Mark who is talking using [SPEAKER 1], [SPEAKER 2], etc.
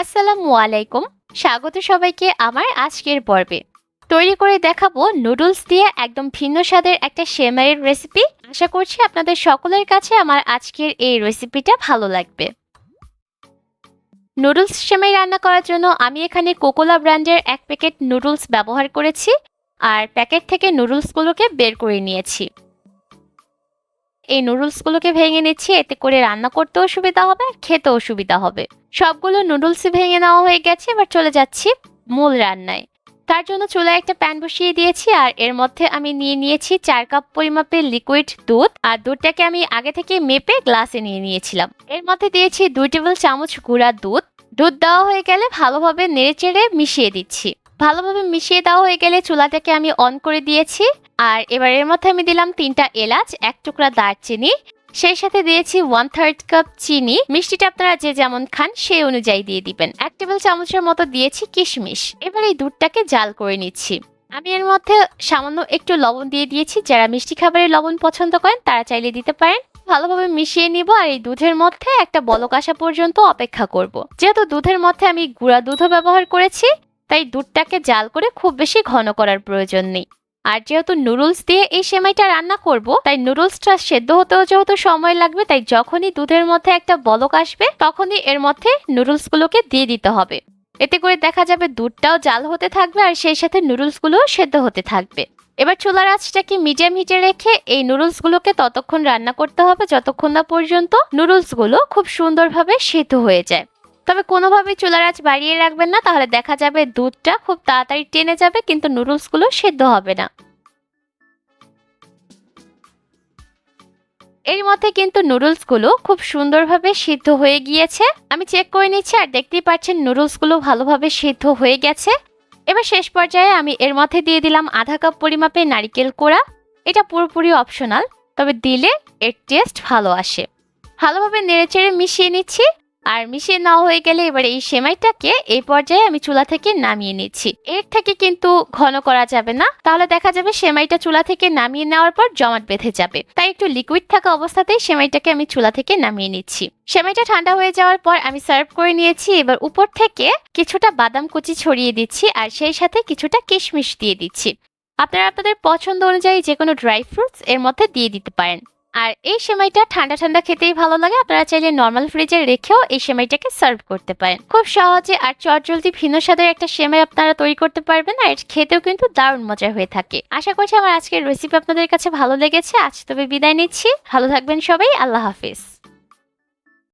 [SPEAKER 1] আসসালামু আলাইকুম। স্বাগত সবাইকে আমার আজকের পর্বে। তৈরি করে দেখাবো নুডলস দিয়ে একদম ভিন্ন স্বাদের একটা সেমাইয়ের রেসিপি আশা করছি আপনাদের সকলের কাছে আমার আজকের এই রেসিপিটা ভালো লাগবে। নুডলস সেমাই রান্না করার জন্য আমি এখানে কোকোলা ব্র্যান্ডের এক প্যাকেট নুডলস ব্যবহার করেছি। আর প্যাকেট থেকে নুডলসগুলোকে বের করে নিয়েছি। এই নুডলসগুলোকে ভেঙে নিচ্ছি, এতে করে রান্না করতেও সুবিধা হবে আর খেতেও সুবিধা হবে। সবগুলো নুডলস ভেঙে নেওয়া হয়ে গেছে, এবার চলে যাচ্ছি মূল রান্নায়। তার জন্য চুলায় একটা প্যান বসিয়ে দিয়েছি, আর এর মধ্যে আমি নিয়ে নিয়েছি চার কাপ পরিমাপের লিকুইড দুধ, আর দুধটাকে আমি আগে থেকে মেপে গ্লাসে নিয়ে নিয়েছিলাম। এর মধ্যে দিয়েছি দুই টেবিল চামচ গুঁড়া দুধ। দুধ দেওয়া হয়ে গেলে ভালোভাবে নেড়েচেড়ে মিশিয়ে দিচ্ছি। ভালোভাবে মিশিয়ে দেওয়া হয়ে গেলে চুলাটাকে আমি অন করে দিয়েছি। আর এবার এর মধ্যে আমি দিলাম তিনটা এলাচ, এক টুকরা দারচিনি, সেই সাথে দিয়েছি ওয়ান থার্ড কাপ চিনি। মিষ্টিটা আপনারা যে যেমন খান, সেই অনুযায়ী দিয়ে দিবেন। এক টেবিল চামচের মতো দিয়েছি কিশমিশ। এবার এই দুধটাকে জাল করে নিচ্ছি। আমি এর মধ্যে সামান্য একটু লবণ দিয়ে দিয়েছি। যারা মিষ্টি খাবারে লবণ পছন্দ করেন, তারা চাইলে দিতে পারেন। ভালোভাবে মিশিয়ে নিব আর এই দুধের মধ্যে একটা বলক আসা পর্যন্ত অপেক্ষা করব। যেহেতু দুধের মধ্যে আমি গুঁড়া দুধও ব্যবহার করেছি, তাই দুধটাকে জাল করে খুব বেশি ঘন করার প্রয়োজন নেই। আর যেহেতু নুডলস দিয়ে এই সেমাইটা রান্না করব, তাই নুডলসটা সেদ্ধ হতেও যেহেতু সময় লাগবে, তাই যখনই দুধের মধ্যে একটা বলক আসবে, তখনই এর মধ্যে নুডলসগুলোকে দিয়ে দিতে হবে। এতে করে দেখা যাবে দুধটাও জাল হতে থাকবে আর সেই সাথে নুডলসগুলোও সেদ্ধ হতে থাকবে। এবার চুলার আঁচটাকে মিডিয়াম হিটে রেখে এই নুডলসগুলোকে ততক্ষণ রান্না করতে হবে, যতক্ষণ না পর্যন্ত নুডলসগুলো খুব সুন্দরভাবে সেদ্ধ হয়ে যায়। তবে কোনোভাবেই চুলার আঁচ বাড়িয়ে রাখবেন না, তাহলে দেখা যাবে দুধটা খুব তাড়াতাড়ি টেনে যাবে, কিন্তু নুডলসগুলো সেদ্ধ হবে না। এর মধ্যে কিন্তু নুডলসগুলো খুব সুন্দরভাবে সিদ্ধ হয়ে গিয়েছে। আমি চেক করে নিচ্ছি আর দেখতেই পাচ্ছেন নুডলসগুলো ভালোভাবে সিদ্ধ হয়ে গেছে। এবার শেষ পর্যায়ে আমি এর মধ্যে দিয়ে দিলাম আধা কাপ পরিমাপে নারিকেল কোড়া। এটা পুরোপুরি অপশনাল, তবে দিলে এর টেস্ট ভালো আসে। ভালোভাবে নেড়েচেড়ে মিশিয়ে নিচ্ছি। আর মিশিয়ে নেওয়া হয়ে গেলে এবার এই সেমাইটাকে এই পর্যায়ে আমি চুলা থেকে নামিয়ে নিচ্ছি। এর থেকে কিন্তু ঘন করা যাবে না। তাহলে দেখা যাবে সেমাইটা চুলা থেকে নামিয়ে নেওয়ার পর জমাট বেঁধে যাবে। তাই একটু লিকুইড থাকা অবস্থাতেই সেমাইটাকে আমি চুলা থেকে নামিয়ে নিচ্ছি। সেমাইটা ঠান্ডা হয়ে যাওয়ার পর আমি সার্ভ করে নিয়েছি। এবার উপর থেকে কিছুটা বাদাম কুচি ছড়িয়ে দিচ্ছি আর সেই সাথে কিছুটা কিশমিশ দিয়ে দিচ্ছি। আপনারা আপনাদের পছন্দ অনুযায়ী যে কোনো ড্রাই ফ্রুটস এর মধ্যে দিয়ে দিতে পারেন। আর এই সেমাইটা ঠান্ডা ঠান্ডা খেতেই ভালো লাগে। আপনারা চাইলে নর্মাল ফ্রিজে রেখেও এই সেমাইটাকে সার্ভ করতে পারেন। খুব সহজে আর চটজলদি ভিন্ন স্বাদের একটা সেমাই আপনারা তৈরি করতে পারবেন আর খেতেও কিন্তু দারুণ মজা হয়ে থাকে। আশা করছি আমার আজকের রেসিপি আপনাদের কাছে ভালো লেগেছে। আজ তবে বিদায় নিচ্ছি। ভালো থাকবেন সবাই। আল্লাহ হাফিজ।